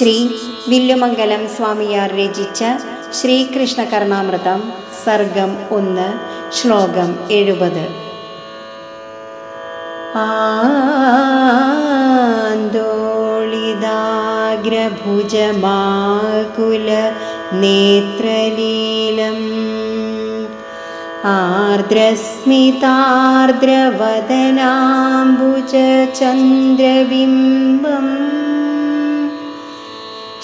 ശ്രീ വില്ലുമംഗലം സ്വാമിയാർ രചിച്ച ശ്രീകൃഷ്ണ കർണാമൃതം സർഗം ഒന്ന് ശ്ലോകം എഴുപത്. ആന്തോളിതാഗ്രഭുജമാകുല നേത്രലീലം. ആർദ്രസ്മിതാർദ്രവദനാംബുജ ചന്ദ്രബിംബം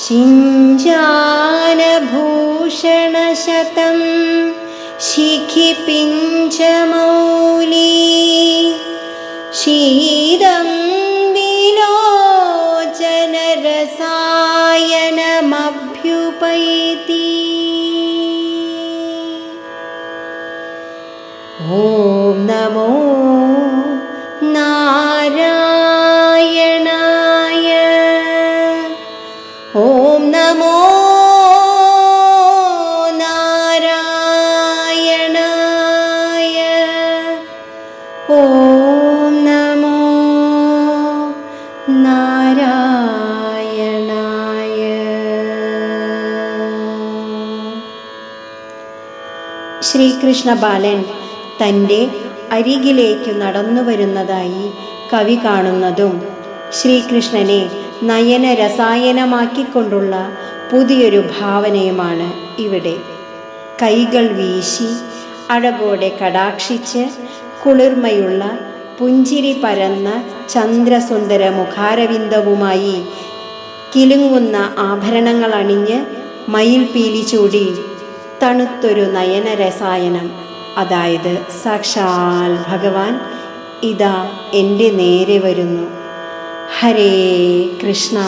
शिञ्जानभूषणशतं शिखिपिञ्चमौली शीदं विलोचनरसायनमभ्युपैति। ॐ नमो ഓം നമോ നാരായണായ. ഓം നമോ നാരായണായ. ശ്രീകൃഷ്ണ ബാലൻ തന്റെ അരികിലേക്ക് നടന്നു വരുന്നതായി കവി കാണുന്നതും ശ്രീകൃഷ്ണനെ നയന രസായനമാക്കിക്കൊണ്ടുള്ള പുതിയൊരു ഭാവനയുമാണ് ഇവിടെ. കൈകൾ വീശി അഴകോടെ കടാക്ഷിച്ച് കുളിർമയുള്ള പുഞ്ചിരി പരന്ന ചന്ദ്രസുന്ദര മുഖാരവിന്ദവുമായി കിലുങ്ങുന്ന ആഭരണങ്ങൾ അണിഞ്ഞ് മയിൽപീലി ചൂടി തണുത്തൊരു നയനരസായനം. അതായത് സാക്ഷാൽ ഭഗവാൻ ഇതാ എന്റെ നേരെ വരുന്നു. ഹരേ കൃഷ്ണ.